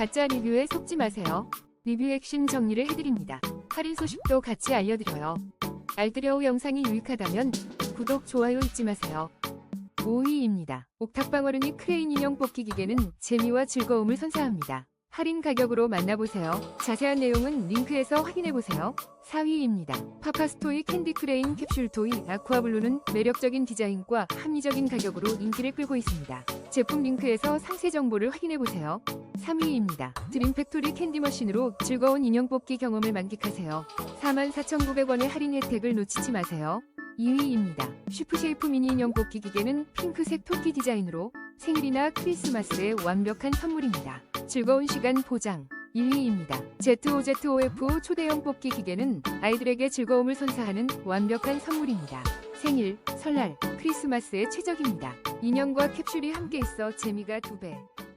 가짜 리뷰에 속지 마세요. 리뷰 핵심 정리를 해드립니다. 할인 소식도 같이 알려드려요. 알뜰여우 영상이 유익하다면 구독, 좋아요 잊지 마세요. 5위입니다. 옥탑방어른이 크레인 인형 뽑기 기계는 재미와 즐거움을 선사합니다. 할인 가격으로 만나보세요. 자세한 내용은 링크에서 확인해보세요. 4위입니다. 파파스토이 캔디 크레인 캡슐 토이 아쿠아블루는 매력적인 디자인과 합리적인 가격으로 인기를 끌고 있습니다. 제품 링크에서 상세 정보를 확인해보세요. 3위입니다. 드림팩토리 캔디머신으로 즐거운 인형 뽑기 경험을 만끽하세요. 44,900원의 할인 혜택을 놓치지 마세요. 2위입니다. 슈프쉐이프 미니 인형 뽑기 기계는 핑크색 토끼 디자인으로 생일이나 크리스마스에 완벽한 선물입니다. 즐거운 시간 보장. 1위입니다. ZOZOF 초대형 뽑기 기계는 아이들에게 즐거움을 선사하는 완벽한 선물입니다. 생일, 설날, 크리스마스에 최적입니다. 인형과 캡슐이 함께 있어 재미가 2배.